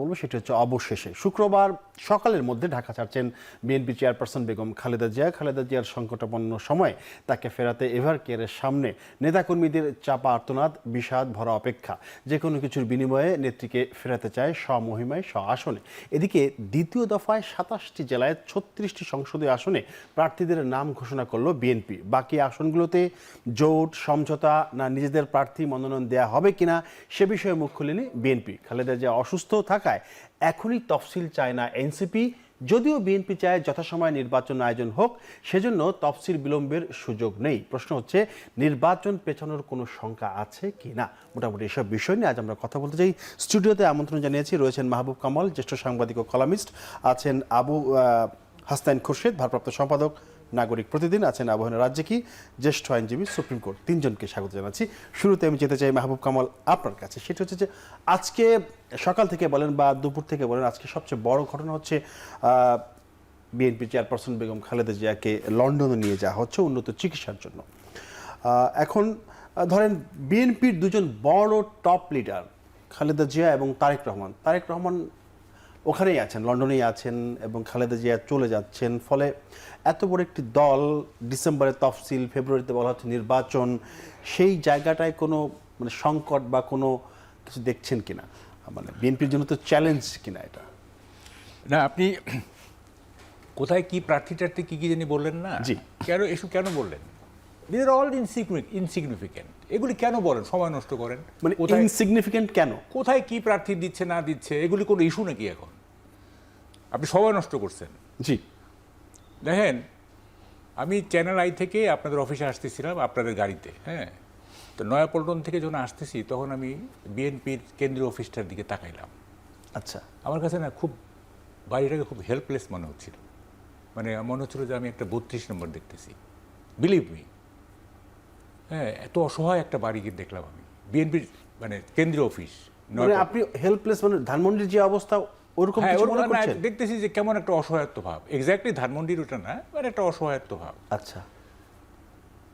বলব সেটা হচ্ছে অবশেষে। শুক্রবার সকালের মধ্যে ঢাকা ছাড়ছেন বিএনপি চেয়ারপারসন বেগম খালেদা জিয়া। খালেদা জিয়ার সংকটাপন্ন সময় তাকে ফেরাতে এভার কেয়ারের সামনে নেতাকর্মীদের চাপা আর্তনাদ, বিষাদ ভরা অপেক্ষা। যে কোনো কিছুর বিনিময়ে নেত্রীকে ফেরাতে চায় স্বমহিমায় স্ব আসনে এদিকে দ্বিতীয় দফায় সাতাশটি জেলায় ছত্রিশটি সংসদীয় আসনে প্রার্থীদের নাম ঘোষণা করল বিএনপি। বাকি আসনগুলোতে জোট, সমঝোতা না নিজেদের প্রার্থী মনোনয়ন দেয়া হবে কিনা সে বিষয়ে মুখ খুলেনি বিএনপি। খালেদা জিয়া অসুস্থ থাকায় এখনই তফসিল চায় না এনসিপি, যদিও বিএনপি চায় যথাসময়ে নির্বাচন আয়োজন হোক, সেজন্য তফসিল বিলম্বের সুযোগ নেই। প্রশ্ন হচ্ছে, নির্বাচন পেছানোর কোনো শঙ্কা আছে কি না? মোটামুটি এসব বিষয় নিয়ে আজ আমরা কথা বলতে চাই। স্টুডিওতে আমন্ত্রণ জানিয়েছি, রয়েছেন মাহবুব কামাল, জ্যেষ্ঠ সাংবাদিক ও কলামিস্ট, আছেন আবু হাসতাইন খুরশেদ, ভারপ্রাপ্ত সম্পাদক নাগরিক প্রতিদিন আছেন আবহাওয়া রাজ্যে কি? জ্যেষ্ঠ আইনজীবী, সুপ্রিম কোর্ট, তিনজনকে স্বাগত জানাচ্ছি। শুরুতে আমি যেতে চাই মাহবুব কামাল আপনার কাছে। সেটা হচ্ছে যে আজকে সকাল থেকে বলেন বা দুপুর থেকে বলেন, আজকে সবচেয়ে বড় ঘটনা হচ্ছে বিএনপি চেয়ারপারসন বেগম খালেদা জিয়াকে লন্ডনে নিয়ে যাওয়া হচ্ছে উন্নত চিকিৎসার জন্য। এখন ধরেন বিএনপির দুজন বড় টপ লিডার খালেদা জিয়া এবং তারেক রহমান। তারেক রহমান ওখানেই আছেন লন্ডনেই আছেন এবং খালেদা জিয়া চলে যাচ্ছেন। ফলে এত বড় একটি দল ডিসেম্বরে তফসিল ফেব্রুয়ারিতে বলা হচ্ছে নির্বাচন সেই জায়গাটায় কোনো মানে সংকট বা কোনো কিছু দেখছেন কিনা? মানে বিএনপির জন্য তো চ্যালেঞ্জ কিনা এটা? না আপনি কোথায় কি প্রার্থী টার্থী কি কি জানি বললেন না? জি। কেন এসব কেন বললেন? দিস আর অল ইনসিগনিফিকেন্ট এগুলি কেন বলেন? সময় নষ্ট করেন। মানে ইনসিগনিফিকেন্ট কেন? কোথায় কি প্রার্থী দিচ্ছে না দিচ্ছে? এগুলি কোনো ইস্যু নাকি এখন? আপনি সময় নষ্ট করছেন। জি। দেখেন আমি চ্যানেল আই থেকে আপনাদের অফিসে আসতেছিলাম আপনাদের গাড়িতে হ্যাঁ? তো নয়াপল্টন থেকে যখন আসতেছি তখন আমি বিএনপির কেন্দ্রীয় অফিসটার দিকে তাকাইলাম। আচ্ছা। আমার কাছে না খুব বাড়িটাকে খুব হেল্পলেস মনে হচ্ছিল। মানে মনে হচ্ছিল যে আমি একটা বত্রিশ নম্বর দেখতেছি। বিলিভ মি হ্যাঁ এত অসহায় একটা বাড়ি গিয়ে দেখলাম আমি। বিএনপির মানে কেন্দ্রীয় অফিস মানে আপনি হেল্পলেস মানে ধানমন্ডির যে অবস্থা ওরকম হ্যাঁ কিছু মনে করছেন? দেখতেছি যে কেমন একটা অসহায়ত্ব ভাব। এক্স্যাক্টলি ধানমন্ডির ওটা না মানে একটা অসহায়ত্ব ভাব। আচ্ছা।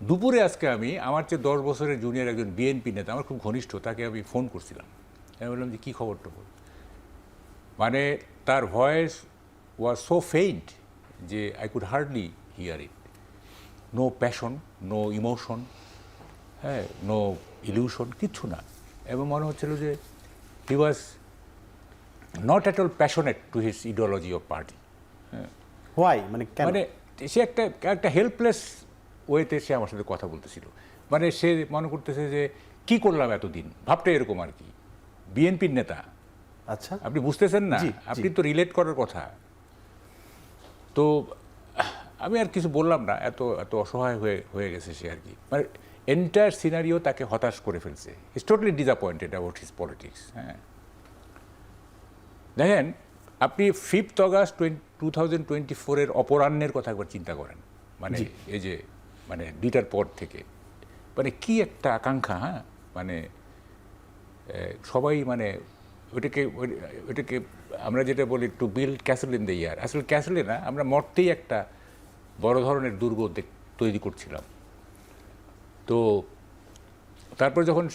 দুপুরে আজকে আমি আমার চেয়ে দশ বছরের জুনিয়র একজন বিএনপি নেতা আমার খুব ঘনিষ্ঠ তাকে আমি ফোন করছিলাম। আমি বললাম যে কী খবর টবর? মানে তার ভয়েস ওয়াজ সো ফেইন্ট যে I could hardly hear it no passion no emotion হ্যাঁ নো ইলিউশন কিচ্ছু না। এবং মনে হচ্ছিল যে he was not at all passionate to his ideology of party why মানে মানে সে একটা একটা হেল্পলেস ওয়েতে সে আমার সাথে কথা বলতেছিল। মানে সে মনে করতেছে যে কি করলাম এতদিন? ভাবটা এরকম আর কি। বিএনপির নেতা। আচ্ছা। আপনি বুঝতেছেন না। আপনি তো রিলেট করার কথা। তো আমি আর কিছু বললাম না। এত এত অসহায় হয়ে হয়ে গেছে সে আর কি। মানে এন্টায়ার সিনারিও তাকে হতাশ করে ফেলছে। Is totally disappointed about his politics হ্যাঁ। দেখেন আপনি fifth August two thousand twenty ফোরের অপরাহ্নের কথা একবার চিন্তা করেন। মানে এই যে মানে দুইটার পর থেকে। মানে কি একটা আকাঙ্ক্ষা হ্যাঁ? মানে সবাই মানে ওটাকে ওটাকে আমরা যেটা বলি to build castle in the air আসলে ক্যাসেলে না আমরা মর্তেই একটা বড় ধরনের দুর্গ তৈরি করছিলাম। তো তারপর যখন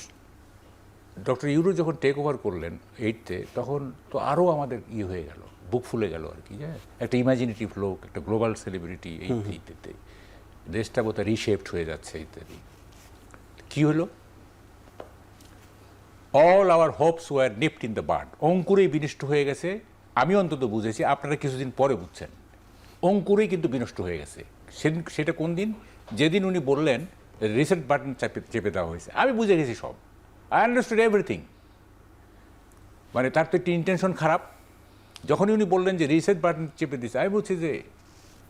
ডক্টর ইউরো যখন টেক ওভার করলেন এইটতে তখন তো আরও আমাদের ইয়ে হয়ে গেল বুক ফুলে গেল আর কি হ্যাঁ? একটা ইমাজিনেটিভ লোক একটা গ্লোবাল সেলিব্রিটি এই দেশটা বোধহয় রিশেপড হয়ে যাচ্ছে ইত্যাদি কি হলো? All our hopes were nipped in the bud অঙ্কুরেই বিনষ্ট হয়ে গেছে। আমি অন্তত বুঝেছি আপনারা কিছুদিন পরে বুঝছেন। অঙ্কুরেই কিন্তু বিনষ্ট হয়ে গেছে। সেদিন সেটা কোন দিন? যেদিন উনি বললেন রিসেন্ট বাটন চেপে চেপে দেওয়া হয়েছে। আমি বুঝে গেছি সব। আই আন্ডারস্টুড এভরিথিং মানে তার তো একটি ইন্টেনশন খারাপ। যখনই উনি বললেন যে রিসেট বাটন চেপে দিচ্ছে আমি বলছি যে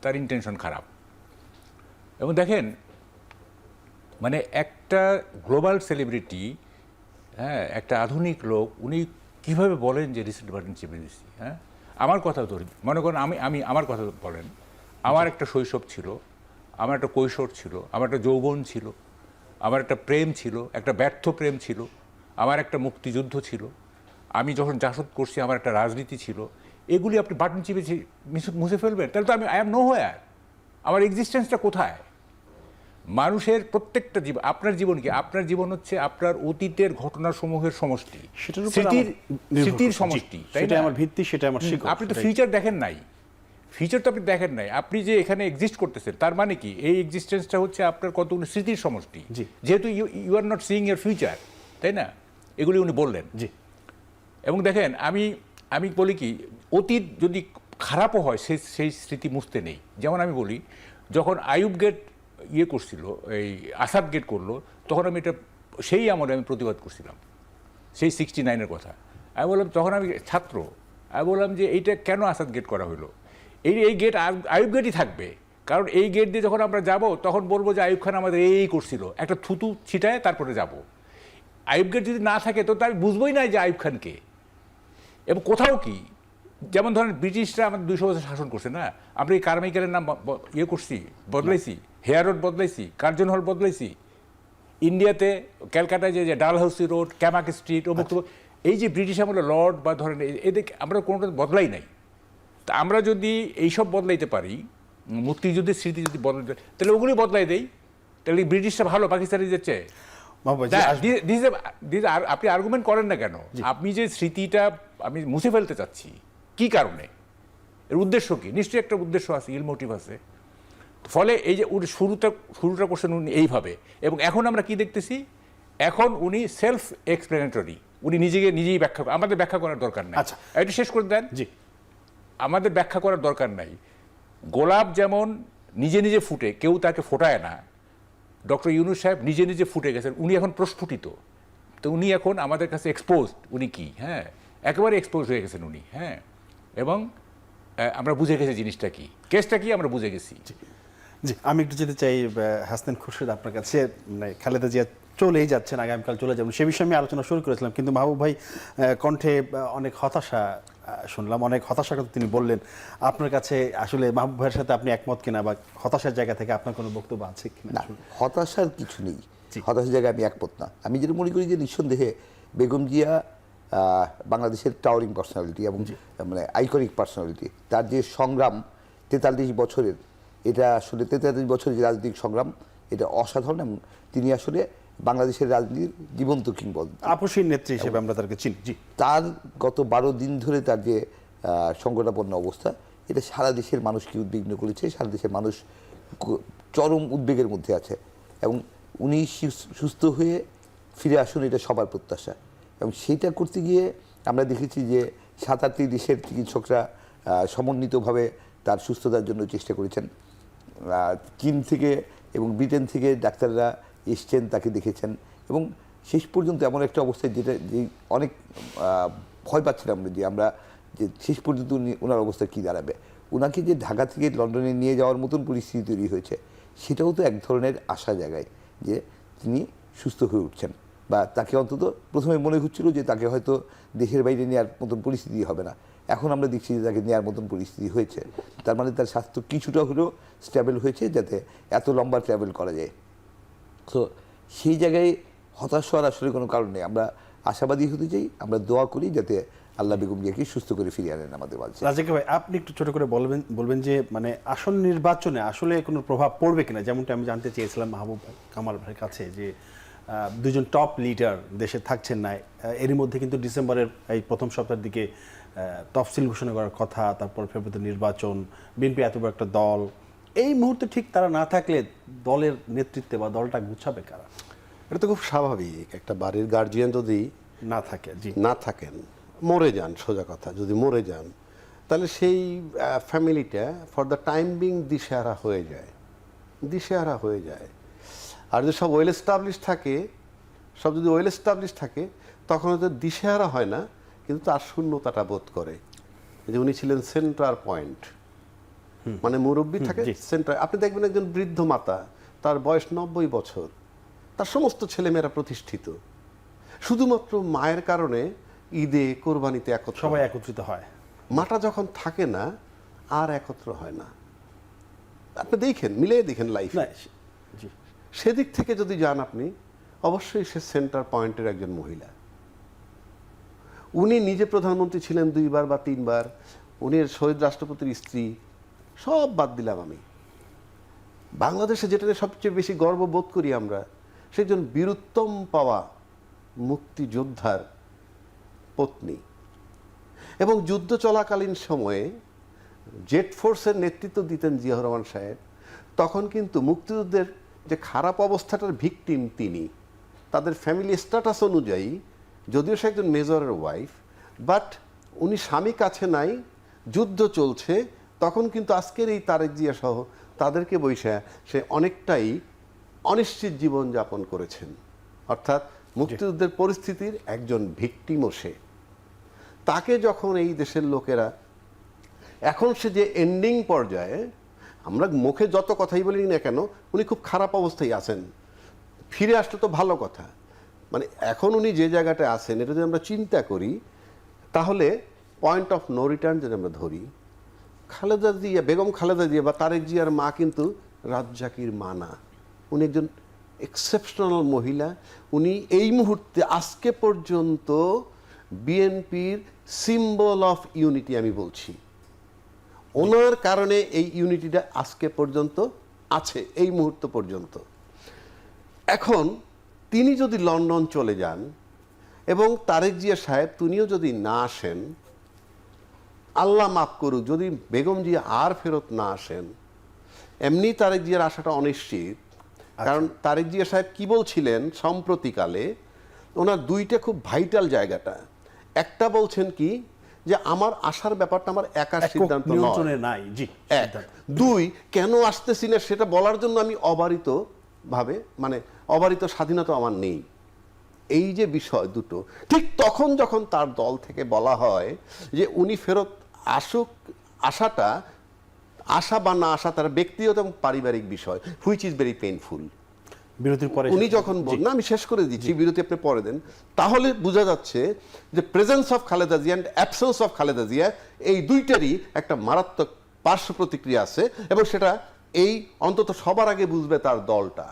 তার ইন্টেনশন খারাপ। এবং দেখেন মানে একটা গ্লোবাল সেলিব্রিটি হ্যাঁ একটা আধুনিক লোক, উনি কীভাবে বলেন যে রিসেট বাটন চেপে দিচ্ছি হ্যাঁ? আমার কথা ধরি, মনে করেন আমি আমি আমার কথা বলেন। আমার একটা শৈশব ছিল। আমার একটা কৈশোর ছিল আমার একটা যৌবন ছিল আমার একটা প্রেম ছিল একটা ব্যর্থ প্রেম ছিল আমার একটা মুক্তিযুদ্ধ ছিল। আমি যখন জাসদ করছি আমার একটা রাজনীতি ছিল। এগুলি আপনি বাটন চিপে মুছে ফেলবেন তাহলে তো আমি আই এম নো হোয়ার আমার এক্সিস্টেন্সটা কোথায়? মানুষের প্রত্যেকটা জীবন আপনার জীবন কি? আপনার জীবন হচ্ছে আপনার অতীতের ঘটনাসমূহের সমষ্টি। স্মৃতির স্মৃতির সমষ্টি সেটাই আমার ভিত্তি সেটা আমার আপনি তো ফিউচার দেখেন নাই। ফিউচার তো আপনি দেখেন নাই। আপনি যে এখানে এক্সিস্ট করতেছেন তার মানে কি? এই এক্সিস্টেন্সটা হচ্ছে আপনার কতগুলো স্মৃতির সমষ্টি। জি। যেহেতু you you are not seeing your future তাই না? এগুলি উনি বললেন। জি। এবং দেখেন আমি আমি বলি কি অতীত যদি খারাপও হয় সেই সেই স্মৃতি মুছতে নেই। যেমন আমি বলি যখন আয়ুব গেট ইয়ে করছিল এই আসাদ গেট করল তখন আমি এটা সেই আমলে আমি প্রতিবাদ করছিলাম। সেই সিক্সটি নাইনের কথা। আমি বললাম তখন আমি ছাত্র। আমি বললাম যে এইটা কেন আসাদ গেট করা হলো এই এই গেট আয়ুব গেটই থাকবে। কারণ এই গেট দিয়ে যখন আমরা যাব তখন বলব যে আয়ুব খান আমাদের এই এই করছিল একটা থুতু ছিটায় তারপরে যাব। আয়ুব গেট যদি না থাকে তো আমি বুঝবোই না যে আয়ুব খানকে। এবং কোথাও কি? যেমন ধরেন ব্রিটিশরা আমাদের দুশো বছর শাসন করছে না? আমরা এই কারমাইকেলের নাম ইয়ে করছি বদলাইছি। হেয়ার রোড বদলাইছি কার্জন হল বদলাইছি। ইন্ডিয়াতে ক্যালকাটায় যে ডালহাউসি রোড ক্যামাক স্ট্রিট অমুক তমুক, এই যে ব্রিটিশ আমলে লর্ড বা ধরেন এ- এদের আমরা কোনোটা বদলাই নাই। আমরা যদি এইসব বদলাইতে পারি মুক্তিযুদ্ধের স্মৃতি যদি বদলাইতে তাহলে ওগুলি বদলাই দেই। তাহলে ব্রিটিশরা ভালো পাকিস্তানিদের চেয়ে। আপনি আর্গুমেন্ট করেন না কেন? আপনি যে স্মৃতিটা আমি মুছে ফেলতে চাচ্ছি কি কারণে? এর উদ্দেশ্য কি? নিশ্চয়ই একটা উদ্দেশ্য আছে ইল মোটিভ আছে। ফলে এই যে উনি শুরুটা শুরুটা করছেন উনি এইভাবে। এবং এখন আমরা কি দেখতেছি? এখন উনি সেলফ এক্সপ্লেনেটরি উনি নিজেকে নিজেই ব্যাখ্যা আমাদের ব্যাখ্যা করার দরকার নেই। আচ্ছা। এটা শেষ করে দেন। জি। আমাদের ব্যাখ্যা করার দরকার নাই। গোলাপ যেমন নিজে নিজে ফুটে কেউ তাকে ফোটায় না। ডক্টর ইউনুস সাহেব নিজে নিজে ফুটে গেছেন উনি এখন প্রস্ফুটিত। তো উনি এখন আমাদের কাছে এক্সপোজড উনি কি হ্যাঁ? একেবারে এক্সপোজ হয়ে গেছেন উনি হ্যাঁ? এবং আমরা বুঝে গেছি জিনিসটা কি। কেসটা কি আমরা বুঝে গেছি। জি আমি একটু যেতে চাই আহ, হাসনান খুরশেদ আপনার কাছে। মানে খালেদা জিয়া চলেই যাচ্ছেন আগামীকাল চলে যাবেন। সে বিষয়ে আমি আলোচনা শুরু করেছিলাম কিন্তু মাহবুব ভাই কণ্ঠে অনেক হতাশা শুনলাম অনেক হতাশার কথা তিনি বললেন। আপনার কাছে আসলে মাহবুব ভাইয়ের সাথে আপনি একমত কিনা বা হতাশার জায়গা থেকে আপনার কোনো বক্তব্য আছে কিনা? হতাশার কিছু নেই। হতাশার জায়গায় আমি একমত না। আমি যেটা মনে করি যে নিঃসন্দেহে বেগম জিয়া বাংলাদেশের টাওয়ারিং পার্সোনালিটি এবং মানে আইকনিক পার্সোনালিটি তার যে সংগ্রাম তেতাল্লিশ বছরের এটা আসলে তেতাল্লিশ বছরের যে রাজনৈতিক সংগ্রাম এটা অসাধারণ এবং তিনি আসলে বাংলাদেশের রাজনীতির জীবন্ত কিংবদন্তি। আপসীর নেত্রী হিসেবে আমরা তাকে চিনি জি। তার গত বারো দিন ধরে তার যে সংকটাপন্ন অবস্থা এটা সারা দেশের মানুষকে উদ্বিগ্ন করেছে সারা দেশের মানুষ চরম উদ্বেগের মধ্যে আছে। এবং উনি সুস্থ হয়ে ফিরে আসুন এটা সবার প্রত্যাশা। এবং সেইটা করতে গিয়ে আমরা দেখেছি যে সাত আটটি দেশের চিকিৎসকরা সমন্বিতভাবে তার সুস্থতার জন্য চেষ্টা করেছেন। চীন থেকে এবং ব্রিটেন থেকে ডাক্তাররা এসছেন, তাকে দেখেছেন এবং শেষ পর্যন্ত এমন একটা অবস্থায় যেটা, যে অনেক ভয় পাচ্ছিলাম যে আমরা, যে শেষ পর্যন্ত উনি ওনার অবস্থা কী দাঁড়াবে। ওনাকে যে ঢাকা থেকে লন্ডনে নিয়ে যাওয়ার মতন পরিস্থিতি তৈরি হয়েছে, সেটাও তো এক ধরনের আশা জায়গায় যে তিনি সুস্থ হয়ে উঠছেন বা তাকে অন্তত প্রথমে মনে হচ্ছিল যে তাকে হয়তো দেশের বাইরে নেওয়ার মতন পরিস্থিতি হবে না। এখন আমরা দেখছি যে তাকে নেওয়ার মতন পরিস্থিতি হয়েছে। তার মানে তার স্বাস্থ্য কিছুটা হলেও স্ট্যাবল হয়েছে যাতে এত লম্বা ট্রাভেল করা যায়। তো সেই জায়গায় হতাশ হওয়ার আসলে কোনো কারণ নেই। আমরা আশাবাদী হতে চাই, আমরা দোয়া করি যাতে আল্লাহ বেগম জিয়াকে সুস্থ করে ফিরিয়ে আনেন আমাদের মাঝে। রাজাকে ভাই, আপনি একটু ছোট করে বলবেন বলবেন যে মানে আসন নির্বাচনে আসলে কোনো প্রভাব পড়বে কিনা? যেমনটা আমি জানতে চেয়েছিলাম মাহবুব কামাল ভাইয়ের কাছে যে দুজন টপ লিডার দেশে থাকছেন না এরই মধ্যে কিন্তু ডিসেম্বরের এই প্রথম সপ্তাহের দিকে তফসিল ঘোষণা করার কথা, তারপর ফেব্রুয়ারিতে নির্বাচন, বিএনপি এত বড় একটা দল এই মুহূর্তে ঠিক তারা না থাকলে দলের নেতৃত্বে বা দলটা গুছাবে কারা? এটা তো খুব স্বাভাবিক। একটা বাড়ির গার্জিয়ান যদি না থাকে জি। না থাকেন মরে যান সোজা কথা যদি মরে যান তাহলে সেই ফ্যামিলিটা ফর দ্য টাইম বিং দিশেহারা হয়ে যায়। দিশেহারা হয়ে যায়। আর যদি সব ওয়েল এস্টাবলিশ থাকে সব যদি ওয়েল এস্টাবলিশ থাকে তখন হয়তো দিশেহারা হয় না কিন্তু তার শূন্যতাটা বোধ করে। যে উনি ছিলেন সেন্ট্রাল পয়েন্ট মানে মুরব্বী থাকে সেন্টার আপনি দেখবেন একজন বৃদ্ধ মাতা তার বয়স নব্বই বছর তার সমস্ত ছেলেমেয়েরা প্রতিষ্ঠিত। শুধুমাত্র মায়ের কারণে ঈদে কোরবানিতে একত্র সবাই একত্রিত হয়। মাটা যখন থাকে না আর একত্র হয় না। আপনি দেখেন মিলিয়ে দেখেন লাইফ সেদিক থেকে যদি যান আপনি অবশ্যই সে সেন্টার পয়েন্টের একজন মহিলা। উনি নিজে প্রধানমন্ত্রী ছিলেন দুইবার বা তিনবার। উনি শহীদ রাষ্ট্রপতির স্ত্রী। সব বাদ দিলাম আমি। বাংলাদেশে যেটা নিয়ে সবচেয়ে বেশি গর্ববোধ করি আমরা সেজন বীরুত্তম পাওয়া মুক্তিযোদ্ধার পত্নী। এবং যুদ্ধ চলাকালীন সময়ে জেট ফোর্সের নেতৃত্ব দিতেন জিয়াউর রহমান সাহেব, তখন কিন্তু মুক্তিযুদ্ধের যে খারাপ অবস্থাটার ভিকটিম তিনি, তাদের ফ্যামিলি স্ট্যাটাস অনুযায়ী যদিও সে একজন মেজরের ওয়াইফ, বাট উনি স্বামী কাছে নাই, যুদ্ধ চলছে তখন কিন্তু আজকের এই তারেক জিয়া সহ তাদেরকে বৈশা সে অনেকটাই অনিশ্চিত জীবন যাপন করেছেন। অর্থাৎ মুক্তিযুদ্ধের পরিস্থিতির একজন ভিকটিমও সে। তাকে যখন এই দেশের লোকেরা এখন সে যে এন্ডিং পর্যায়ে আমরা মুখে যত কথাই বলি না কেন উনি খুব খারাপ অবস্থায় আছেন। ফিরে আসলে তো ভালো কথা। মানে এখন উনি যে জায়গাটায় আছেন এটা যদি আমরা চিন্তা করি তাহলে পয়েন্ট অফ নো রিটার্ন যদি আমরা ধরি খালেদা জিয়া, বেগম খালেদা জিয়া বা তারেক জিয়ার মা কিন্তু রাজ্জাকির মা না উনি একজন এক্সেপশনাল মহিলা। উনি এই মুহূর্তে আজকে পর্যন্ত বিএনপির সিম্বল অফ ইউনিটি আমি বলছি। ওনার কারণে এই ইউনিটিটা আজকে পর্যন্ত আছে, এই মুহূর্ত পর্যন্ত। এখন তিনি যদি লন্ডন চলে যান এবং তারেক জিয়া সাহেব, তিনিও যদি না আসেন আল্লাহ মাফ করুক যদি বেগম জিয়া আর ফেরত না আসেন এমনি তারেক জিয়ার আসাটা অনিশ্চিত। কারণ তারেক জিয়া সাহেব কি বলছিলেন সম্প্রতিকালে ওনার দুইটা খুব ভাইটাল জায়গাটা। একটা বলছেন কি যে আমার আসার ব্যাপারটা আমার একার সিদ্ধান্ত নিয়ন্ত্রণে নাই জি এক। দুই কেন আসতেছি না সেটা বলার জন্য আমি অবারিত ভাবে মানে অবারিত স্বাধীনতা আমার নেই। এই যে বিষয় দুটো ঠিক তখন যখন তার দল থেকে বলা হয় যে উনি ফেরত আসুক আসাটা আশা বা না আসা তার ব্যক্তিগত এবং পারিবারিক বিষয়। হুইচ ইজ ভেরি পেইনফুল বিরতির পরে উনি যখন না আমি শেষ করে দিচ্ছি বিরতি আপনি পরে দেন। তাহলে বোঝা যাচ্ছে যে presence of Khaleda Zia and absence of Khaleda Zia এই দুইটারই একটা মারাত্মক পার্শ্ব প্রতিক্রিয়া আছে এবং সেটা এই অন্তত সবার আগে বুঝবে তার দলটা।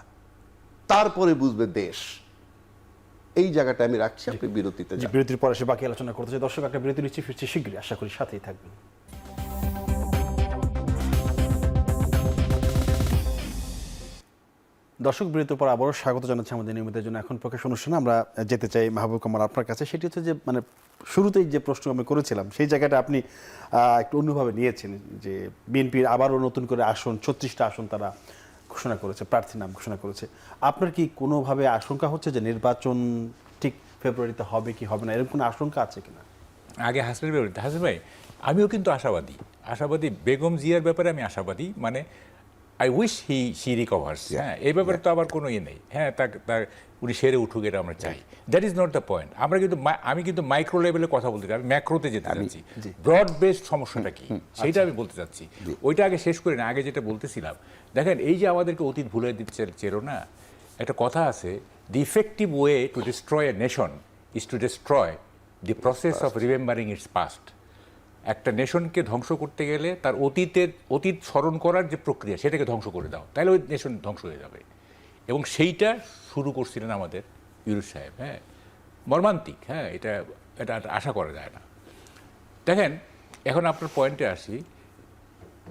তারপরে বুঝবে দেশ। এই জায়গাটা আমি রাখছি আপনি বিরতিতে বিরতির পরে সে বাকি আলোচনা করতে চাই। দর্শক একটা বিরতি নিচ্ছি ফিরছি শীঘ্রই। আশা করি সাথেই থাকবেন। দর্শক বিরতির পর আবারও স্বাগত জানাচ্ছি আমাদের নিয়মিতের জন্য এখন প্রকাশ অনুষ্ঠানে। আমরা যেতে চাই মাহবুব কামাল আপনার কাছে। সেটি হচ্ছে যে মানে শুরুতেই যে প্রশ্ন আমি করেছিলাম সেই জায়গাটা আপনি আহ, একটু অন্যভাবে নিয়েছেন যে বিএনপির আবারও নতুন করে আসন ছত্রিশটা আসন তারা ঘোষণা করেছে প্রার্থী নাম ঘোষণা করেছে। আপনার কি কোনোভাবে আশঙ্কা হচ্ছে যে নির্বাচন ঠিক ফেব্রুয়ারিতে হবে কি হবে না? এরকম কোনো আশঙ্কা আছে কিনা আগে হাসনের ব্যাপারে হাসিন ভাই, আমিও কিন্তু আশাবাদী। আশাবাদী বেগম জিয়ার ব্যাপারে আমি আশাবাদী। মানে I wish he she recovers হ্যাঁ এই ব্যাপারে তো আবার কোনো ইয়ে নেই। হ্যাঁ তার তার উনি সেরে উঠুক এটা আমরা চাই। That is not the point আমরা কিন্তু আমি কিন্তু মাইক্রো লেভেলে কথা বলতে চাই আমি ম্যাক্রোতে যেতে চাচ্ছি। ব্রড বেসড সমস্যাটা কি? সেইটা আমি বলতে চাচ্ছি। ওইটা আগে শেষ করি না আগে যেটা বলতেছিলাম দেখেন এই যে আমাদেরকে অতীত ভুলে দিচ্ছে চেরো না? একটা কথা আছে the effective way to destroy a nation is to destroy the process of remembering its past একটা নেশনকে ধ্বংস করতে গেলে তার অতীতের, অতীত স্মরণ করার যে প্রক্রিয়া, সেটাকে ধ্বংস করে দাও। তাহলে ওই নেশন ধ্বংস হয়ে যাবে। এবং সেইটা শুরু করছিলেন আমাদের ইউরুস সাহেব হ্যাঁ? মর্মান্তিক হ্যাঁ? এটা এটা আশা করা যায় না। দেখেন, এখন আপনার পয়েন্টে আসি।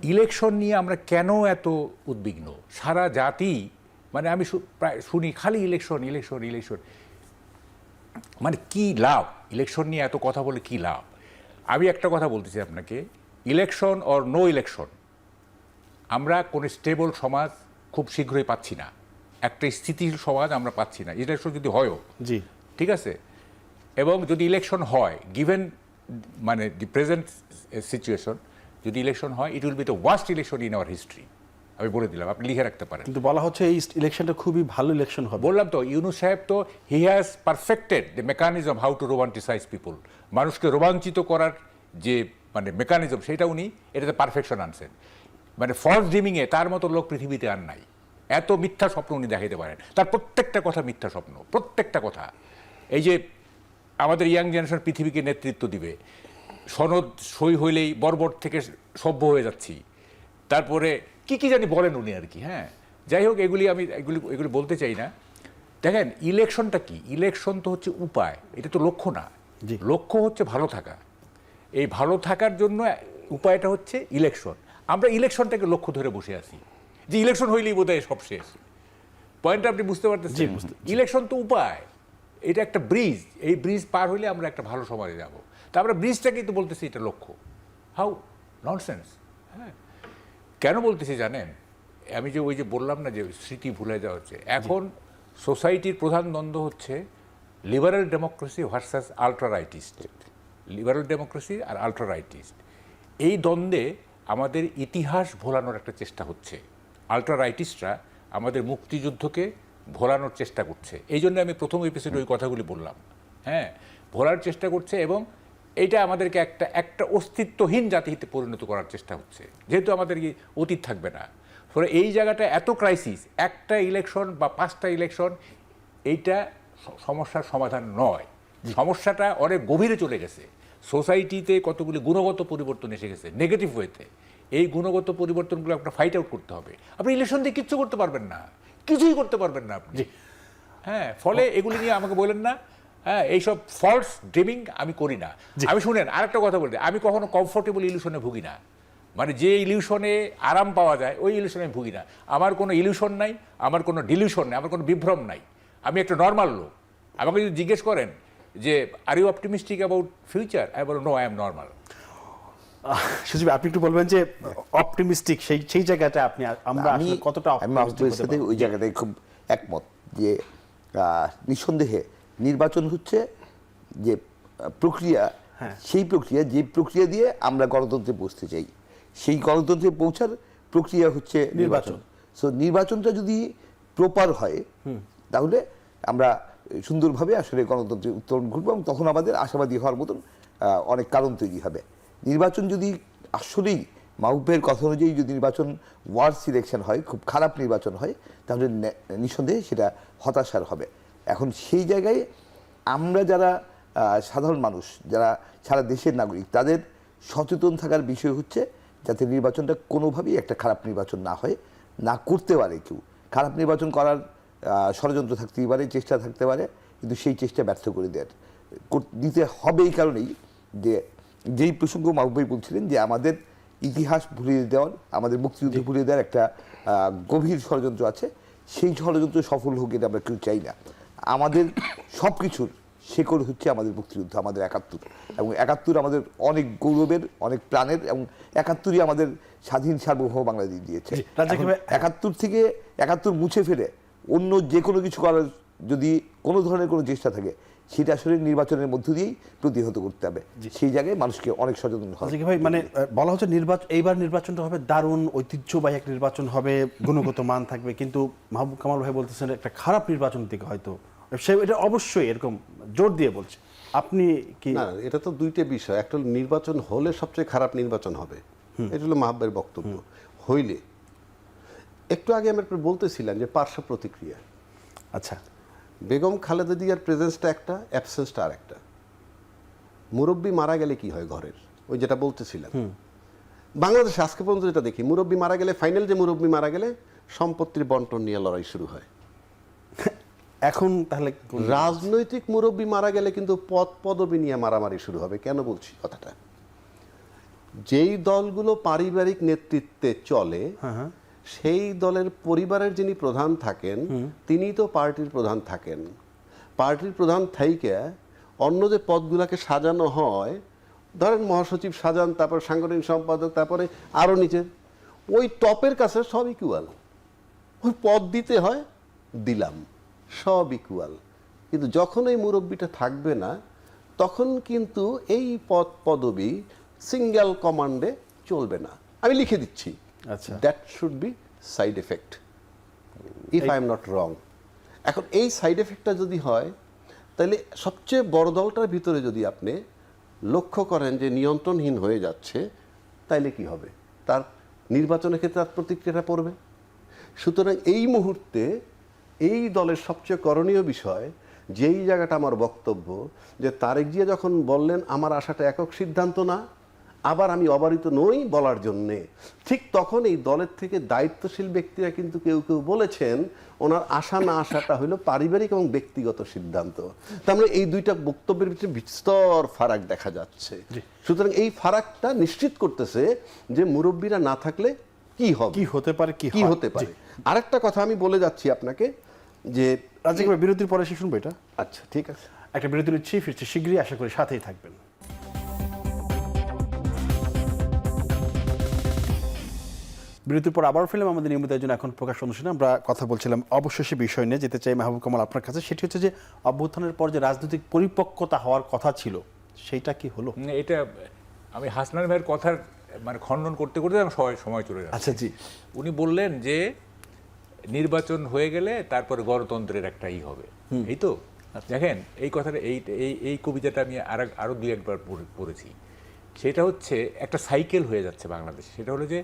ইলেকশন নিয়ে আমরা কেন এত উদ্বিগ্ন? সারা জাতি মানে আমি প্রায় শুনি খালি ইলেকশন ইলেকশন ইলেকশন। মানে কি লাভ? ইলেকশন নিয়ে এত কথা বলে কি লাভ? আমি একটা কথা বলতেছি আপনাকে ইলেকশন অর নো ইলেকশন আমরা কোনো স্টেবল সমাজ খুব শীঘ্রই পাচ্ছি না। একটা স্থিতিশীল সমাজ আমরা পাচ্ছি না। ইলেকশন যদি হয়ও। জি। ঠিক আছে? এবং যদি ইলেকশন হয় গিভেন মানে দি প্রেজেন্ট সিচুয়েশন যদি ইলেকশন হয় it will be the worst election in our history আমি বলে দিলাম আপনি লিখে রাখতে পারেন। কিন্তু বলা হচ্ছে এই ইলেকশনটা খুবই ভালো ইলেকশন হবে। বললাম তো ইউনুস সাহেব তো he has perfected the mechanism how to romanticise people মানুষকে রোমাঞ্চিত করার যে মানে মেকানিজম সেটা উনি এটাতে পারফেকশন আনছেন। মানে ফলস ড্রিমিংয়ে তার মতো লোক পৃথিবীতে আর নাই। এত মিথ্যা স্বপ্ন উনি দেখাইতে পারেন। তার প্রত্যেকটা কথা মিথ্যা স্বপ্ন প্রত্যেকটা কথা। এই যে আমাদের ইয়াং জেনারেশন পৃথিবীকে নেতৃত্ব দিবে। সনদ সই হইলেই বর্বর থেকে সভ্য হয়ে যাচ্ছি। তারপরে কি কি জানি বলেন উনি আর কি হ্যাঁ। যাই হোক এগুলি আমি এগুলি এগুলি বলতে চাই না। দেখেন ইলেকশনটা কি? ইলেকশন তো হচ্ছে উপায় এটা তো লক্ষ্য না। লক্ষ্য হচ্ছে ভালো থাকা। এই ভালো থাকার জন্য উপায়টা হচ্ছে ইলেকশন। আমরা ইলেকশনটাকে লক্ষ্য ধরে বসে আছি। যে ইলেকশন হইলেই বোধহয় সব শেষ। পয়েন্টটা আপনি বুঝতে পারতেছেন? ইলেকশন তো উপায়। এটা একটা ব্রিজ। এই ব্রিজ পার হইলে আমরা একটা ভালো সমাজে যাব। তা আমরা ব্রিজটাকেই তো বলতেছি এটা লক্ষ্য। হাউ? ননসেন্স। হ্যাঁ। কেন বলতেছি জানেন? আমি যে ওই যে বললাম না যে স্মৃতি ভুলে যাওয়া হচ্ছে। এখন সোসাইটির প্রধান দ্বন্দ্ব হচ্ছে liberal democracy versus ultra rightist liberal democracy আর আলট্রা রাইটিস্ট এই দ্বন্দ্বে আমাদের ইতিহাস ভোলানোর একটা চেষ্টা হচ্ছে। আলট্রা রাইটিস্টরা আমাদের মুক্তিযুদ্ধকে ভোলানোর চেষ্টা করছে। এই জন্য আমি প্রথম এপিসোডে ওই কথাগুলি বললাম। হ্যাঁ ভোলার চেষ্টা করছে এবং এইটা আমাদেরকে একটা একটা অস্তিত্বহীন জাতিতে পরিণত করার চেষ্টা হচ্ছে। যেহেতু আমাদের কি অতীত থাকবে না। ফলে এই জায়গাটা এত ক্রাইসিস একটা ইলেকশন বা পাঁচটা ইলেকশন এইটা সমস্যার সমাধান নয়। সমস্যাটা অনেক গভীরে চলে গেছে। সোসাইটিতে কতগুলি গুণগত পরিবর্তন এসে গেছে নেগেটিভ ওয়েতে এই গুণগত পরিবর্তনগুলো আপনার ফাইট আউট করতে হবে। আপনি ইলেকশন দিয়ে কিচ্ছু করতে পারবেন না। কিছুই করতে পারবেন না আপনি। হ্যাঁ ফলে এগুলি নিয়ে আমাকে বলেন না হ্যাঁ এইসব ফলস ড্রিমিং আমি করি না। আমি শুনেন আরেকটা কথা বলতে আমি কখনো কমফোর্টেবল ইলিউশনে ভুগি না। মানে যে ইলিউশনে আরাম পাওয়া যায় ওই ইলিউশনে আমি ভুগি না। আমার কোনো ইলিউশন নাই আমার কোনো ডিলিউশন নাই আমার কোনো বিভ্রম নাই। আমি একটা নর্মাল লোক। আমাকে যদি জিজ্ঞেস করেন যে are you optimistic about future I ball no I am normal Sujib আপনি একটু বলবেন যে অপটিমিস্টিক সেই সেই জায়গাটা আপনি আমরা আসলে কতটা আমি? ওই জায়গাটায় খুব একমত যে নিঃসন্দেহে নির্বাচন হচ্ছে যে প্রক্রিয়া হ্যাঁ। সেই প্রক্রিয়া যে প্রক্রিয়া দিয়ে আমরা গণতন্ত্রে পৌঁছতে চাই। সেই গণতন্ত্রে পৌঁছার প্রক্রিয়া হচ্ছে নির্বাচন। সো নির্বাচনটা যদি প্রপার হয় তাহলে আমরা সুন্দরভাবে আসলে গণতন্ত্রের উত্তরণ ঘটবো এবং তখন আমাদের আশাবাদী হওয়ার মতন অনেক কারণ তৈরি হবে। নির্বাচন যদি আসলেই মাহবুবের কথা অনুযায়ী যদি নির্বাচন ওয়ার্ড সিলেকশন হয় খুব খারাপ নির্বাচন হয় তাহলে নিঃসন্দেহে সেটা হতাশার হবে। এখন সেই জায়গায় আমরা যারা সাধারণ মানুষ যারা সারা দেশের নাগরিক তাদের সচেতন থাকার বিষয় হচ্ছে যাতে নির্বাচনটা কোনোভাবেই একটা খারাপ নির্বাচন না হয় না করতে পারে কেউ। খারাপ নির্বাচন করার ষড়যন্ত্র থাকতেই পারে চেষ্টা থাকতে পারে কিন্তু সেই চেষ্টা ব্যর্থ করে দেয় কর- দিতে হবে এই কারণেই যে যেই প্রসঙ্গ মাহবুবাই বলছিলেন যে আমাদের ইতিহাস ভুলিয়ে দেওয়ার আমাদের মুক্তিযুদ্ধ ভুলিয়ে দেওয়ার একটা গভীর ষড়যন্ত্র আছে সেই ষড়যন্ত্র সফল হোক এটা আমরা কেউ চাই না। আমাদের সব কিছুর শেকড় হচ্ছে আমাদের মুক্তিযুদ্ধ আমাদের একাত্তর। এবং একাত্তর আমাদের অনেক গৌরবের অনেক প্রাণের এবং একাত্তরই আমাদের স্বাধীন সার্বভৌম বাংলাদেশ দিয়েছে। একাত্তর থেকে একাত্তর মুছে ফেলে অন্য যে কোনো কিছু করার যদি কোনো ধরনের কোনো চেষ্টা থাকে সেটা আসলে নির্বাচনের মধ্য দিয়েই প্রতিহত করতে হবে। সেই জায়গায় মানুষকে অনেক সচেতন রাজ্জাক ভাই মানে বলা হচ্ছে নির্বাচন এইবার নির্বাচনটা হবে দারুণ ঐতিহ্যবাহী এক নির্বাচন হবে গুণগত মান থাকবে কিন্তু মাহবুব কামাল ভাই বলতেছেন একটা খারাপ নির্বাচন থেকে হয়তো সে এটা অবশ্যই এরকম জোর দিয়ে বলছে। আপনি কি না এটা তো দুইটা বিষয়। একটা নির্বাচন হলে সবচেয়ে খারাপ নির্বাচন হবে। এটা হলো মাহাব্বের বক্তব্য। হইলে। একটু আগে আমি আপনার বলতেছিলাম যে পার্শ্ব প্রতিক্রিয়া। আচ্ছা। বেগম খালেদা জিয়ার প্রেজেন্সটা একটা অ্যাবসেন্সটা আর একটা মুরব্বী মারা গেলে কি হয় ঘরের? ওই যেটা বলতেছিলাম। বাংলাদেশে আজকে পর্যন্ত যেটা দেখি মুরব্বী মারা গেলে ফাইনাল যে মুরব্বী মারা গেলে সম্পত্তির বন্টন নিয়ে লড়াই শুরু হয়। এখন তাহলে রাজনৈতিক মুরব্বী মারা গেলে কিন্তু পদ পদবি নিয়ে মারামারি শুরু হবে কেন বলছি কথাটা? যেই দলগুলো পারিবারিক নেতৃত্বে চলে সেই দলের পরিবারের যিনি প্রধান থাকেন তিনি তো পার্টির প্রধান থাকেন। পার্টির প্রধান থাইকে অন্য যে পদগুলাকে সাজানো হয় ধরেন মহাসচিব সাজান তারপর সাংগঠনিক সম্পাদক তারপরে আরও নিচে ওই টপের কাছে সব ইকুয়াল ওই পদ দিতে হয় দিলাম। সব ইকুয়াল কিন্তু যখন এই মুরব্বীটা থাকবে না তখন কিন্তু এই পদ পদবি সিঙ্গেল কমান্ডে চলবে না। আমি লিখে দিচ্ছি। আচ্ছা। That should be side effect if I am not wrong এখন এই সাইড এফেক্টটা যদি হয় তাহলে সবচেয়ে বড় দলটার ভিতরে যদি আপনি লক্ষ্য করেন যে নিয়ন্ত্রণহীন হয়ে যাচ্ছে তাইলে কি হবে? তার নির্বাচনের ক্ষেত্রে তার প্রতিক্রিয়াটা পড়বে। সুতরাং এই মুহূর্তে এই দলের সবচেয়ে করণীয় বিষয় যেই জায়গাটা আমার বক্তব্য যে তারেক জিয়া যখন বললেন আমার আশাটা একক সিদ্ধান্ত না আবার আমি অবারিত নই বলার জন্যে। ঠিক তখন এই দলের থেকে দায়িত্বশীল ব্যক্তিরা কিন্তু কেউ কেউ বলেছেন ওনার আশা না আশাটা হলো পারিবারিক এবং ব্যক্তিগত সিদ্ধান্ত। তার মানে এই দুইটা বক্তব্যের ভিতরে বিস্তর ফারাক দেখা যাচ্ছে। সুতরাং এই ফারাকটা নিশ্চিত করতেছে যে মুরব্বীরা না থাকলে কি হবে? কি হতে পারে কি কি হতে পারে? আরেকটা কথা আমি বলে যাচ্ছি আপনাকে যে রাজ্যিক বিরতির পরে এসে শুনব এটা? আচ্ছা ঠিক আছে। একটা বিরতি নিচ্ছি ফিরছি শীঘ্রই আশা করি সাথেই থাকবেন। বিরতির পর আবার ফিল্ম আমাদের নিয়মিত আয়োজন এখন প্রকাশ অনুষ্ঠানে। আমরা কথা বলছিলাম অবশেষে বিষয় নিয়ে যেতে চাই মাহবুব কামাল আপনার কাছে। সেটি হচ্ছে যে অভ্যুত্থানের পর যে রাজনৈতিক পরিপক্কতা হওয়ার কথা ছিল সেইটা কি হলো? এটা আমি হাসনান ভাইয়ের কথার মানে খণ্ডন করতে করতে আমার সময় সময় চলে যাচ্ছে। আচ্ছা জি। উনি বললেন যে নির্বাচন হয়ে গেলে তারপরে গণতন্ত্রের একটা ই হবে। এই তো? দেখেন এই কথাটা এই এই এই কবিতাটা আমি আর আরও দুই একবার পড়ে- পড়েছি। সেটা হচ্ছে একটা সাইকেল হয়ে যাচ্ছে বাংলাদেশে। সেটা হলো যে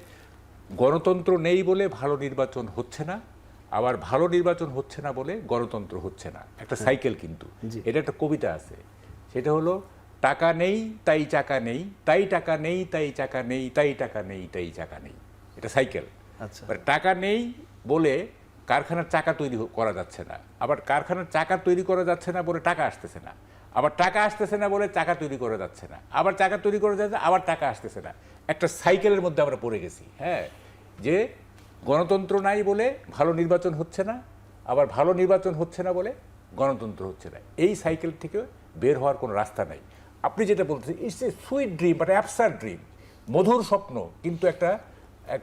গণতন্ত্র নেই বলে ভালো নির্বাচন হচ্ছে না আবার ভালো নির্বাচন হচ্ছে না বলে গণতন্ত্র হচ্ছে না। একটা সাইকেল কিন্তু। এটা একটা কবিতা আছে। সেটা হলো টাকা নেই তাই চাকা নেই তাই টাকা নেই তাই চাকা নেই তাই টাকা নেই তাই চাকা নেই। এটা সাইকেল। আচ্ছা। মানে টাকা নেই বলে কারখানার চাকা তৈরি করা যাচ্ছে না। আবার কারখানার চাকা তৈরি করা যাচ্ছে না বলে টাকা আসতেছে না। আবার টাকা আসতেছে না বলে চাকা তৈরি করা যাচ্ছে না। আবার চাকা তৈরি করা যাচ্ছে আবার টাকা আসতেছে না। একটা সাইকেলের মধ্যে আমরা পড়ে গেছি হ্যাঁ? যে গণতন্ত্র নাই বলে ভালো নির্বাচন হচ্ছে না, আবার ভালো নির্বাচন হচ্ছে না বলে গণতন্ত্র হচ্ছে না। এই সাইকেল থেকে বের হওয়ার কোনো রাস্তা নাই। আপনি যেটা বলতেছেন it's a sweet dream but absurd dream মধুর স্বপ্ন, কিন্তু একটা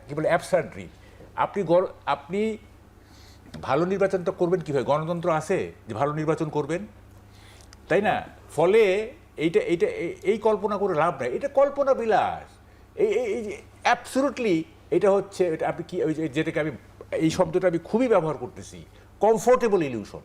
কী বলে অ্যাবসার ড্রিম আপনি আপনি ভালো নির্বাচনটা করবেন কীভাবে? গণতন্ত্র আছে যে ভালো নির্বাচন করবেন তাই না? ফলে এইটা এইটা এই- কল্পনা করে লাভ নাই। এটা কল্পনা বিলাস। এই এই- অ্যাবসুলুটলি এটা হচ্ছে এটা আপনি কি ওই যেটাকে আমি এই শব্দটা আমি খুবই ব্যবহার করতেছি। কমফোর্টেবল ইলিউশন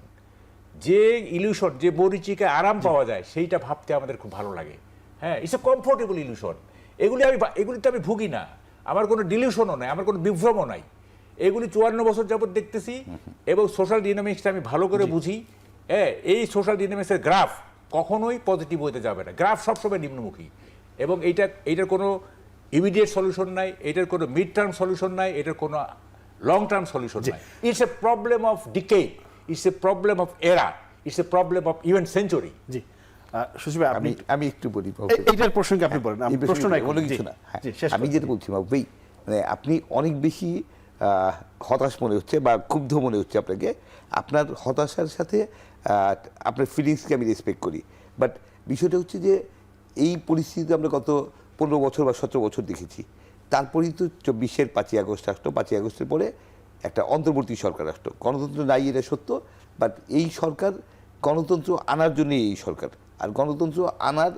যে ইলিউশন যে মরিচিকে আরাম পাওয়া যায় সেইটা ভাবতে আমাদের খুব ভালো লাগে। হ্যাঁ ইটস এ কমফোর্টেবল ইলিউশন এগুলি আমি এগুলিতে আমি ভুগি না। আমার কোনো ডিলিউশনও নাই আমার কোনো বিভ্রমও নাই। এগুলি চুয়ান্ন বছর যাবত দেখতেছি এবং সোশ্যাল ডিনামিক্সটা আমি ভালো করে বুঝি। হ্যাঁ এই সোশ্যাল ডিনামিক্সের গ্রাফ কখনোই পজিটিভ হতে যাবে না। গ্রাফ সবসময় নিম্নমুখী। এবং এইটা এইটার কোনো ইমিডিয়েট সলিউশন নাই এটার কোনো মিড টার্ম সলিউশন নাই এটার কোনো লং টার্ম সলিউশন নাই। It's a problem of decay it's a problem of era it's a problem of even century জি। আপনি আমি আমি একটু বলি। এইটার প্রসঙ্গে আপনি বলেন আমি প্রশ্ন নাই কোনো কিছু না। হ্যাঁ, শেষ আমি যেটা বলছি ভাই মানে আপনি অনেক বেশি হতাশ মনে হচ্ছে বা ক্ষুব্ধ মনে হচ্ছে আপনাকে। আপনার হতাশার সাথে আপনার ফিলিংসকে আমি রেসপেক্ট করি। বাট বিষয়টা হচ্ছে যে, এই পরিস্থিতিতে আমরা গত পনেরো বছর বা সতেরো বছর দেখেছি। তারপরেই তো চব্বিশের পাঁচই আগস্ট রাষ্ট্র পাঁচই আগস্টের পরে একটা অন্তর্বর্তী সরকার রাষ্ট্র গণতন্ত্র নাই, এটা সত্য। বাট এই সরকার, গণতন্ত্র আনার জন্যই এই সরকার। আর গণতন্ত্র আনার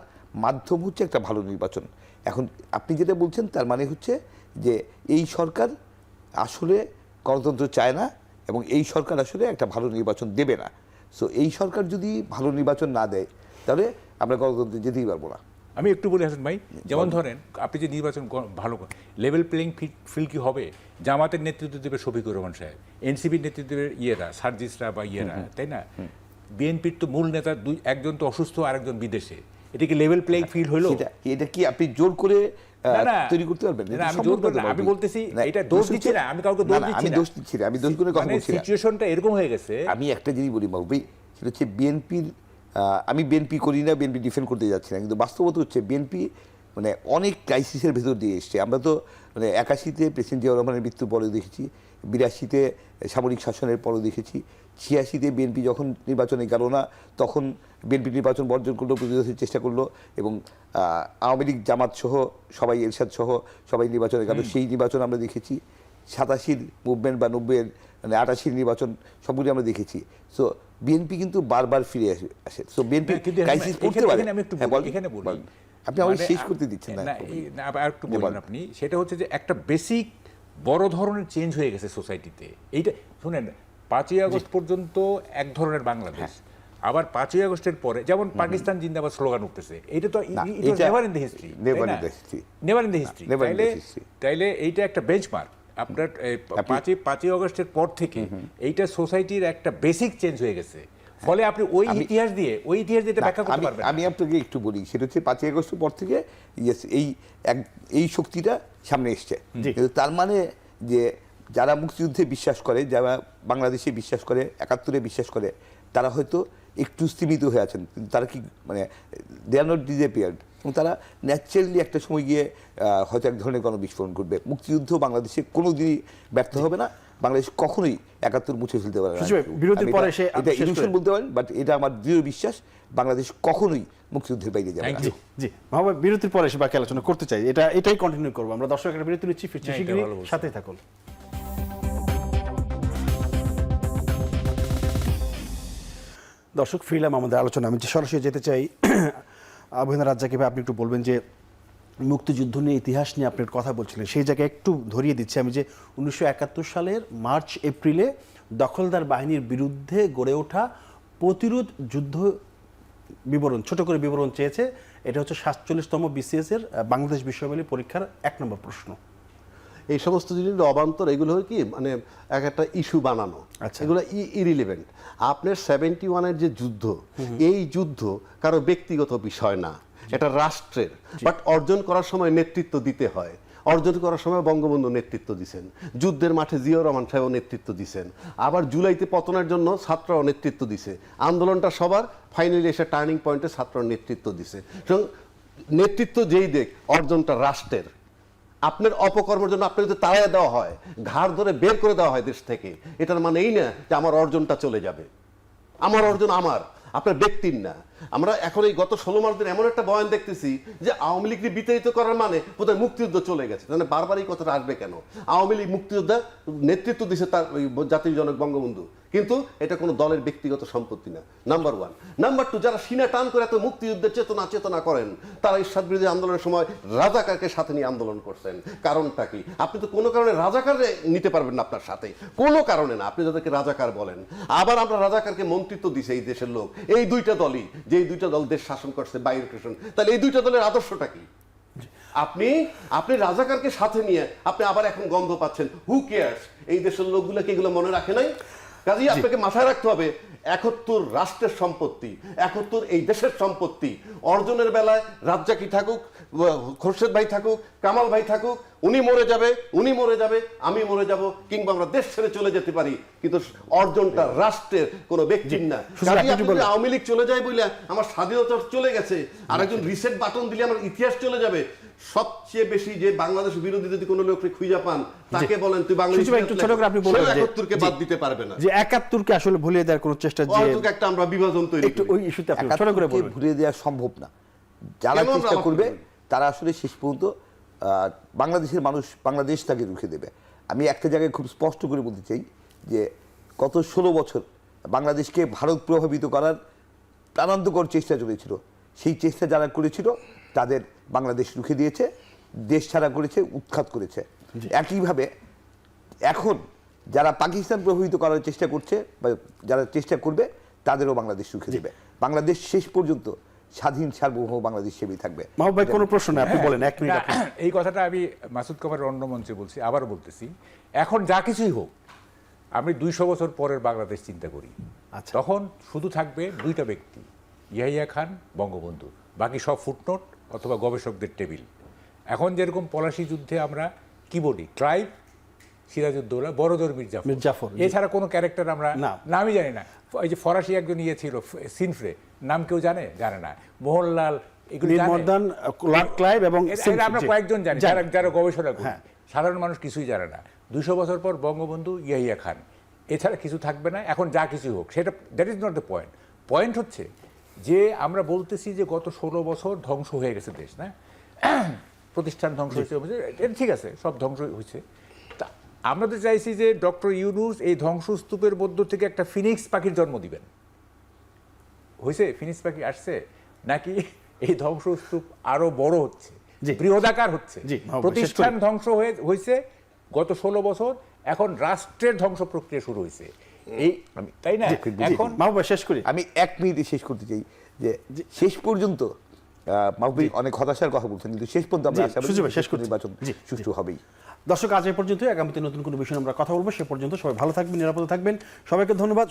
মাধ্যম হচ্ছে একটা ভালো নির্বাচন। এখন আপনি যেটা বলছেন, তার মানে হচ্ছে যে, এই সরকার আসলে গণতন্ত্র চায় না এবং এই সরকার আসলে একটা ভালো নির্বাচন দেবে না। সো এই সরকার যদি ভালো নির্বাচন না দেয় তাহলে আমরা গণতন্ত্রে যেতেই পারব না। আমি একটু বলি হাসান ভাই যেমন ধরেন আপনি যে নির্বাচন ভালো লেভেল প্লেইং ফিল কি হবে? জামাতের নেতৃত্ব দেবে শফিকুর রহমান সাহেব এনসিপির নেতৃত্ব দেবে ইয়েরা সার্জিসরা বা ইয়েরা তাই না? বিএনপির তো মূল নেতা দুই একজন তো অসুস্থ আরেকজন বিদেশে। এটা কি লেভেল প্লেইং ফিল হলো? এটা কি আপনি জোর করে। তৈরি করতে পারবেন। আমি। বলতেছি এটা দোষ দিচ্ছি না, আমি কাউকে দোষ না, দিচ্ছি আমি দোষ দিচ্ছি না আমি দোষ করে কথা বলছি সিচুয়েশনটা এরকম হয়ে গেছে। আমি একটা জিনিস বলি বাবু ভাই সেটা হচ্ছে বিএনপির আমি বিএনপি করি না বিএনপি ডিফেন্ড করতে যাচ্ছি না কিন্তু বাস্তবতা হচ্ছে বিএনপি মানে অনেক ক্রাইসিসের ভেতর দিয়ে এসছে। আমরা তো মানে একাশিতে প্রেসিডেন্ট জিয়াউর রহমানের মৃত্যুর পরেও দেখেছি বিরাশিতে সামরিক শাসনের পরেও দেখেছি ছিয়াশিতে বিএনপি যখন নির্বাচনে গেল না তখন বিএনপি নির্বাচন বর্জন করল প্রতিরোধের চেষ্টা করল এবং আওয়ামী লীগ জামাত সহ সবাই এরশাদ সহ সবাই নির্বাচনে গেল। সেই নির্বাচন আমরা দেখেছি। সাতাশির মুভমেন্ট বা নব্বইয়ের মানে আটাশির নির্বাচন সবগুলি আমরা দেখেছি। সো বিএনপি কিন্তু বারবার ফিরে আসে আসে। সো বিএনপি কিন্তু ক্রাইসিস করতে পারে। এখানে হ্যাঁ, বলি। আপনি আমাকে মানে শেষ করতে দিচ্ছেন না। আবার একটু বলেন। আপনি। সেটা হচ্ছে যে একটা বেসিক বড় ধরনের চেঞ্জ হয়ে গেছে সোসাইটিতে এইটা শুনেন পাঁচই আগস্ট পর্যন্ত এক ধরনের বাংলাদেশ। হ্যাঁ। আবার পাঁচই আগস্টের পরে যেমন পাকিস্তান জিন্দাবাদ স্লোগান উঠতেছে। এটা তো never in the history. Never in the history তাইলে তাইলে এইটা একটা বেঞ্চমার্ক আপনার পাঁচই পাঁচই আগস্টের পর থেকে এইটা সোসাইটির একটা বেসিক চেঞ্জ হয়ে গেছে। ফলে আপনি ওই ইতিহাস দিয়ে ওই ইতিহাস দিয়ে ব্যাখ্যা করতে পারবেন আমি আপনাকে একটু বলি সেটা হচ্ছে পাঁচই আগস্টের পর থেকে এই এক এই শক্তিটা সামনে এসছে। তার মানে যে যারা মুক্তিযুদ্ধে বিশ্বাস করে যারা বাংলাদেশে বিশ্বাস করে একাত্তরে বিশ্বাস করে তারা হয়তো একটু স্তীমিত হয়ে আছেন। কিন্তু তারা কি মানে দে আর নট ডিজেপিয়ার্ড এবং তারা ন্যাচারালি একটা সময় গিয়ে হয়তো এক ধরনের গণবিস্ফোরণ করবে মুক্তিযুদ্ধ বাংলাদেশে কোনো দিনই ব্যর্থ হবে না। বাংলাদেশ কখনোই একাত্তর মুছে ফেলতে পারে না। বিরতির পরে সে এটা ইলিউশন বলতে পারেন বাট এটা আমার দৃঢ় বিশ্বাস বাংলাদেশ কখনোই মুক্তিযুদ্ধের বাইরে যাবে না। জি মাহবুব বিরতির পরে এসে বাকি আলোচনা করতে চাই। এটা এটাই কন্টিনিউ করব। আমরা দর্শক একটা বিরতি নিচ্ছি ফিরছি হ্যাঁ, সাথেই থাকুন। দর্শক, ফিরলাম আমাদের আলোচনা। আমি যে সরাসরি যেতে চাই আবহাওয়া রাজ্জাকে ভাই, আপনি একটু বলবেন যে মুক্তিযুদ্ধ নিয়ে ইতিহাস নিয়ে আপনি কথা বলছিলেন। সেই জায়গায় একটু ধরিয়ে দিচ্ছি আমি যে উনিশশো একাত্তর সালের মার্চ, এপ্রিলে দখলদার বাহিনীর বিরুদ্ধে গড়ে ওঠা প্রতিরোধ যুদ্ধ বিবরণ, ছোট করে বিবরণ চেয়েছে। এটা হচ্ছে সাতচল্লিশতম বিসিএস এর বাংলাদেশ বিশ্ববিদ্যালয় পরীক্ষার এক নম্বর প্রশ্ন। এই সমস্ত জিনিস অবান্তর এগুলো হয় কি মানে এক একটা ইস্যু বানানো। আচ্ছা। এগুলো ইরিলিভেন্ট আপনার সেভেন্টি ওয়ানের যে যুদ্ধ এই যুদ্ধ কারও ব্যক্তিগত বিষয় না। এটা রাষ্ট্রের। বাট অর্জন করার সময় নেতৃত্ব দিতে হয়। অর্জন করার সময় বঙ্গবন্ধু নেতৃত্ব দিছেন। যুদ্ধের মাঠে জিয়াউর রহমান সাহেব নেতৃত্ব দিছেন। আবার জুলাইতে পতনের জন্য ছাত্ররাও নেতৃত্ব দিছে। আন্দোলনটা সবার ফাইনালি এসে টার্নিং পয়েন্টে ছাত্ররা নেতৃত্ব দিছে। নেতৃত্ব যেই দেখ অর্জনটা রাষ্ট্রের। আপনার অপকর্মের জন্য আপনাকে যদি তাড়াইয়া দেওয়া হয়, ঘাড় ধরে বের করে দেওয়া হয় দেশ থেকে, এটার মানে এই না যে আমার অর্জনটা চলে যাবে। আমার অর্জন আমার, আপনার ব্যক্তির না। আমরা এখন এই গত ষোলো মাস এমন একটা বয়ান দেখতেছি যে আওয়ামী লীগকে বিতাড়িত করার মানে বোধহয় মুক্তিযুদ্ধ চলে গেছে। মানে বারবার এই কথাটা আসবে কেন? আওয়ামী লীগ মুক্তিযোদ্ধা নেতৃত্ব দিছে তার ওই জাতির জনক বঙ্গবন্ধু। কিন্তু এটা কোনো দলের ব্যক্তিগত সম্পত্তি না। নাম্বার ওয়ান নাম্বার টু যারা সিনা টান করে এত মুক্তিযুদ্ধের চেতনা চেতনা করেন, তারা ঈশ্বর বিরোধী আন্দোলনের সময় রাজাকারকে সাথে নিয়ে আন্দোলন করছেন। কারণটা কি? আপনি তো কোনো কারণে রাজাকারে নিতে পারবেন না আপনার সাথে। কোনো কারণে না, আপনি যাদেরকে রাজাকার বলেন। আবার আমরা রাজাকারকে মন্ত্রিত্ব দিছে এই দেশের লোক। এই দুইটা দলই যে দুইটা দল দেশ শাসন করছে বাইর কৃষণ তাহলে এই দুইটা দলের আদর্শটা কি? আপনি আপনি রাজাকারকে সাথে নিয়ে আপনি আবার এখন গন্ধ পাচ্ছেন। হু কেয়ার্স এই দেশের লোকগুলো কি এগুলো মনে রাখে নাই? কাজেই আপনাকে মাথায় রাখতে হবে একাত্তর রাষ্ট্রের সম্পত্তি একাত্তর এই দেশের সম্পত্তি। অর্জনের বেলায় রাজ্জাকি থাকুক খোরশেদ ভাই থাকুক কামাল ভাই থাকুক উনি মরে যাবে উনি মরে যাবে আমি মরে যাব কিংবা আমরা দেশ ছেড়ে চলে যেতে পারি। কিন্তু অর্জনটা রাষ্ট্রের কোনো ব্যক্তির না। আওয়ামী লীগ চলে যায় বলে আমার স্বাধীনতা চলে গেছে। আর একজন রিসেট বাটন দিলে আমার ইতিহাস চলে যাবে। সবচেয়ে বেশি যে বাংলাদেশ বিরোধী যদি কোনো লোককে খুঁজে পান তাকে বলেন তুই বাংলাদেশ একটু ছোট করে আপনি বলবেন যে- একাত্তরকে বাদ দিতে পারবে না। যে একাত্তরকে আসলে ভুলিয়ে দেওয়ার কোনো চেষ্টা যে একটা আমরা বিভাজন তৈরি একটু ওই ইস্যুতে আপনি ছোট করে বলবেন ভুলিয়ে দেওয়া সম্ভব না। যারা চেষ্টা করবে করি? তারা আসলে শেষ পর্যন্ত বাংলাদেশের মানুষ বাংলাদেশ তাকে রুখে দেবে। আমি একটা জায়গায় খুব স্পষ্ট করে বলতে চাই যে গত ষোলো বছর বাংলাদেশকে ভারত প্রভাবিত করার প্রাণান্তকর চেষ্টা চলেছিল। সেই চেষ্টা যারা করেছিল তাদের বাংলাদেশ রুখে দিয়েছে দেশ ছাড়া করেছে উৎখাত করেছে। একইভাবে এখন যারা পাকিস্তান প্রভাবিত করার চেষ্টা করছে বা যারা চেষ্টা করবে তাদেরও বাংলাদেশ রুখে দেবে। বাংলাদেশ শেষ পর্যন্ত স্বাধীন সার্বভৌম বাংলাদেশ হিসেবেই থাকবে। মাহবুব ভাই কোনো প্রশ্ন? নেই আপনি বলেন এক মিনিট এই কথাটা আমি মাসুদ কামারের অন্য মঞ্চে বলছি আবারও বলতেছি। এখন যা কিছুই হোক আমি দুইশো বছর পরের বাংলাদেশ চিন্তা করি। আচ্ছা। তখন শুধু থাকবে দুইটা ব্যক্তি ইয়াহিয়া খান বঙ্গবন্ধু। বাকি সব ফুটনোট অথবা গবেষকদের টেবিল। এখন যেরকম পলাশি যুদ্ধে আমরা কি বলি ট্রাইব সিরাজউদ্দৌলা বড়দর মির্জাফর। মির্জাফর। এছাড়া কোনো ক্যারেক্টার আমরা না। নামই জানি না। এই যে ফরাসি একজন ইয়ে ছিল সিনফ্রে নাম কেউ জানে? জানে না। মোহনলাল এগুলো? ক্লাইভ এবং আমরা কয়েকজন জানি জানি। যারা যারা গবেষণা করি। হ্যাঁ। সাধারণ মানুষ কিছুই জানে না। দুশো বছর পর বঙ্গবন্ধু ইয়াহিয়া খান। এছাড়া কিছু থাকবে না এখন যা কিছু হোক। সেটা that is not the point point হচ্ছে যে আমরা বলতেছি যে গত ষোলো বছর ধ্বংস হয়ে গেছে দেশ না? প্রতিষ্ঠান ধ্বংস হয়েছে এটা ঠিক আছে সব ধ্বংস হয়েছে। আমরা তো চাইছি যে ডক্টর ইউনুস এই ধ্বংসস্তূপের মধ্য থেকে একটা ফিনিক্স পাখির জন্ম দিবেন। হয়েছে ফিনিক্স পাখি আসছে? নাকি এই ধ্বংসস্তূপ আরও বড় হচ্ছে? বৃহদাকার হচ্ছে? প্রতিষ্ঠান শেষ ধ্বংস হয়ে হয়েছে গত ষোলো বছর এখন রাষ্ট্রের ধ্বংস প্রক্রিয়া শুরু হয়েছে এই আমি তাই না? এখন মাহবুব শেষ করি। আমি এক মিনিটে শেষ করতে চাই যে শেষ পর্যন্ত আহ, মাহবুব অনেক হতাশার কথা বলছেন কিন্তু শেষ পর্যন্ত আমরা শেষ করছি। নির্বাচন সুষ্ঠু হবেই। দর্শক, আজ এ পর্যন্ত আগামীতে নতুন কোনো বিষয়ে আমরা কথা বলব, সে পর্যন্ত সবাই ভালো থাকবেন, নিরাপদে থাকবেন। সবাইকে ধন্যবাদ।